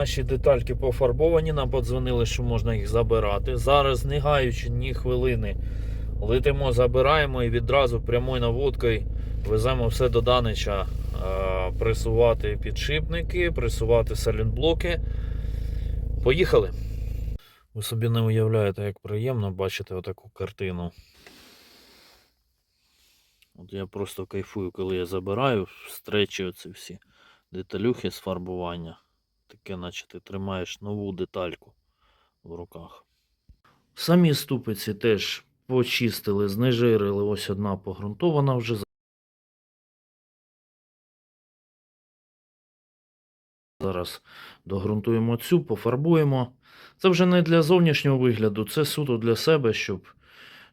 Наші детальки пофарбовані, нам подзвонили, що можна їх забирати. Зараз, не гаючи ні хвилини, летимо, забираємо і відразу прямою наводкою веземо все до Данича. е, Пресувати підшипники, пресувати салінблоки. Поїхали. Ви собі не уявляєте, як приємно бачити отаку картину. От я просто кайфую, коли я забираю стречі оці всі деталюхи з фарбування. Таке, наче ти тримаєш нову детальку в руках. Самі ступиці теж почистили, знежирили. Ось одна погрунтована вже. Зараз догрунтуємо цю, пофарбуємо. Це вже не для зовнішнього вигляду, це суто для себе, щоб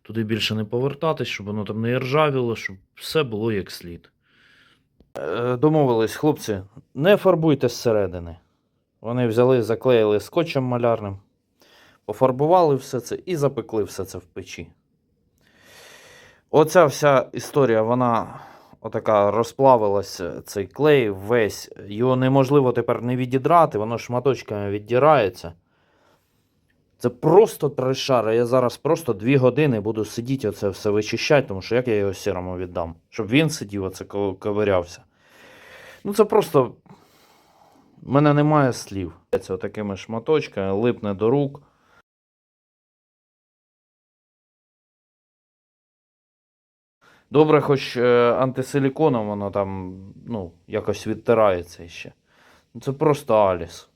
туди більше не повертатись, щоб воно там не ржавіло, щоб все було як слід. Е, Домовились, хлопці, не фарбуйте зсередини. Вони взяли, заклеїли скотчем малярним, пофарбували все це і запекли все це в печі. Оця вся історія, вона отака розплавилася, цей клей весь. Його неможливо тепер не відідрати, воно шматочками віддирається. Це просто трешара. Я зараз просто дві години буду сидіти оце все вичищати, тому що як я його сірому віддам? Щоб він сидів, оце ковирявся. Ну це просто. У мене немає слів. Це отакими шматочками, липне до рук. Добре, хоч е, антисиліконом воно там ну, якось відтирається ще. Це просто Аліс.